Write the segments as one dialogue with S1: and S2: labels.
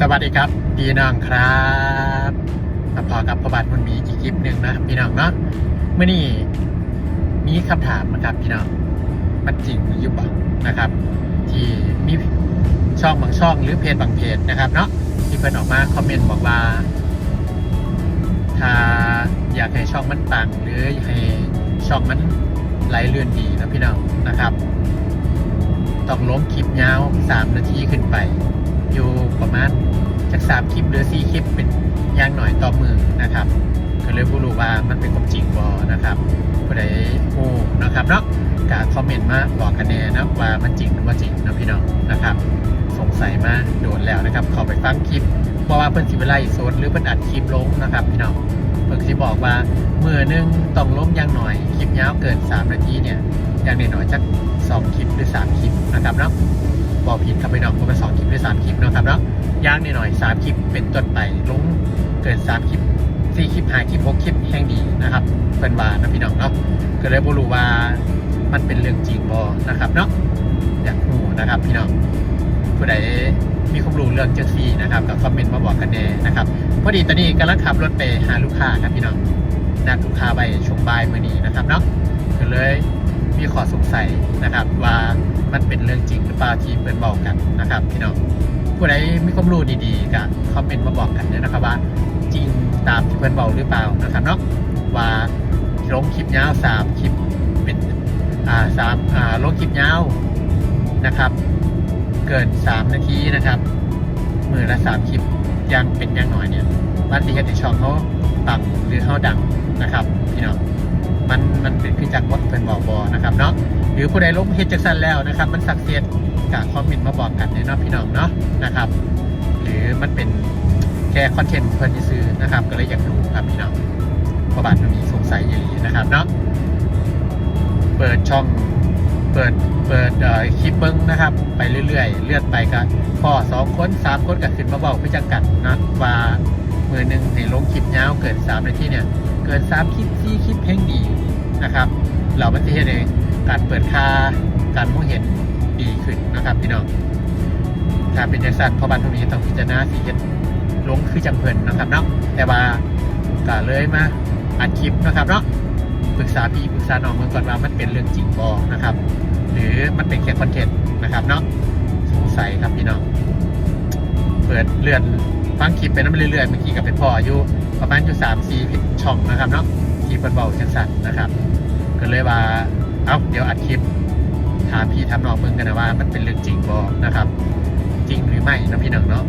S1: สวัสดีครับพี่น้องครับมาพอกับประบาทมันมีอีกคลิปหนึ่งนะพี่น้องเนาะเมื่อนี้มีคำถามนะครับพี่น้องมันจริงหรือยุบบ่นะครับ ที่มีช่องบางช่องหรือเพจบางเพจนะครับเนาะที่เพิ่นออกมาคอมเมนต์บอกว่า ถ้าอยากให้ช่องมันปังหรืออยากให้ช่องมันไหลเลื่อนดีนะพี่น้องนะครับต้องลงคลิปยาวสามนาทีขึ้นไป อยู่ประมาณจากสามคลิปหรือสี่คลิปเป็นอย่างหน่อยต่อมือนะครับก็เลยผู้รู้ว่ามันเป็นความจริงบอนะครับผู้ใดผู้นะครับเนาะกาคอมเมนต์มาบอกกันแน่นะว่ามันจริงหรือว่าจริงนะพี่น้องนะครับ สงสัยมาโดนแล้วนะครับขอไปฟังคลิปเพราะว่าเพิ่นสิเวลาอีโซดหรือเพิ่นอัดคลิปลงนะครับพี่น้องเพิ่นสิบอกว่ามือหนึงต้องลงอย่างหน่อยคลิปยาวเกิน3นาทีเนี่ยอย่างน้อยๆจัก2คลิปหรือ3คลิปนะครับเนาะ บอกผิดครับพี่น้องเพราะเป็น2คลิปหรือ3คลิปเนาะครับเนาะย่างน้อยๆ3คลิปเป็นต้นไปลงเกิน3คลิป4คลิป5คลิป6คลิปแห่งดีนะครับเพิ่นว่านะพี่น้องเนาะก็เลยบรู้ว่ามันเป็นเรื่องจริงบ่นะครับเนาะอยากรู้นะครับพี่น้องผู้ใดมีความรู้เรื่องเจ้าที่นะครับก็คอมเมนต์มาบอกกันแน่นะครับพอดีตอนนี้กำลังขับรถไปหาลูกค้าครับพี่น้องนัดลูกค้าไปช่วงบ่ายมื้อนี้นะครับเนาะก็เลย มีข้อสงสัยนะครับ ว่ามันเป็นเรื่องจริงหรือเปล่าที่เพิ่นบอกกันนะครับพี่น้องผู้ใดมีความรู้ดีๆก็คอมเมนต์มาบอกกันเลยนะครับว่า จริงตามที่เพิ่อนบอกหรือเปล่านะครับเนาะว่าลงคลิปยาวสามคลิปเป็นอ่าสามอ่าลงคลิปยาวนะครับ เกิน3นาทีนะครับมือละ3คลิปยังเป็นยังหน่อยเนี่ยวันที่เฮ็ดในช่องเขาปังหรือเขาดังนะครับพี่น้องมันมันเป็นขึ้นจากวัดเพิ่อนบอกบอ หรือผู้ใดลงเฮดจักสันแล้วนะครับ มันสักเสียดกับคอมเมนต์มาบอกกันเนี่ยนาะพี่น้องเนาะนะครับ หรือมันเป็นแค่คอนเทนต์เพิ่อนซื้อนะครับ ก็เลยอยากรู้ครับพี่น้องประบาทมีสงสัยอย่างนี้นะครับเนาะเปิดช่องเปิดเปิดเอ่อคลิปเบิ้งนะครับ ไปเรื่อยๆ เลื่อนไปกันพ่อสองคนสามคนก็ขึ้นมาบอกพิจังกันนะว่ามือหนึ่งในลงคลิปยาวเกินสามนาทีเนี่ย เกินสามคลิปสี่คลิปเพลงดีนะครับ เราไม่ใช่เอง การเปิดค่าการมองเห็นดีขึ้นนะครับพี่น้องถ้าเป็นจังสันพอบันทุกนี้ต้องพิจารณาสีเห็ดลงคือจังเพิ่นนะครับเนาะแต่ว่าก็เลยมาอัดคลิปนะครับเนาะปรึกษาพี่ปรึกษาน้องเมื่อก่อนว่ามันเป็นเรื่องจริงบอนะครับ หรือมันเป็นแค่คอนเทนต์นะครับเนาะสงสัยครับพี่น้องเปิดเลื่อนฟังคลิปไปน้ำเรื่อยๆเมื่อกี้กับเป็นพ่ออายุประมาณอยู่สามสี่ช่องนะครับเนาะที่เปิดเบาจังสันนะครับ ก็เลยว่า เอ้าเดี๋ยวอัดคลิปถามพี่ทำนองมืองกันนะว่า มันเป็นเรื่องจริงบอนะครับ จริงหรือไม่นะพี่น้องเนาะ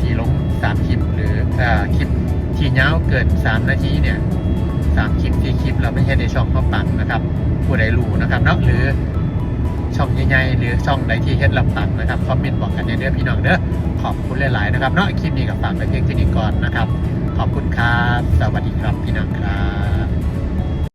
S1: ที่ลงสามคลิปหรืออคลิปที่ยาเกินสามนาทีเนี่ยสามคลิปที่คลิปเราไม่ใช่ในช่องข้อปังนะครับผู้ใดรู้นะครับเนาะหรือช่องใหญ่ๆหรือช่องใดที่เฮ็ดลำปังนะครับคอมเมนต์บอกกันในเด้อพี่น้องเด้อขอบคุณหลายๆนะครับเนาะคลิปนี้กับฝากไปเพียงเท่นี้ก่อนนะครับ ขอบคุณครับ สวัสดีครับพี่น้องครับ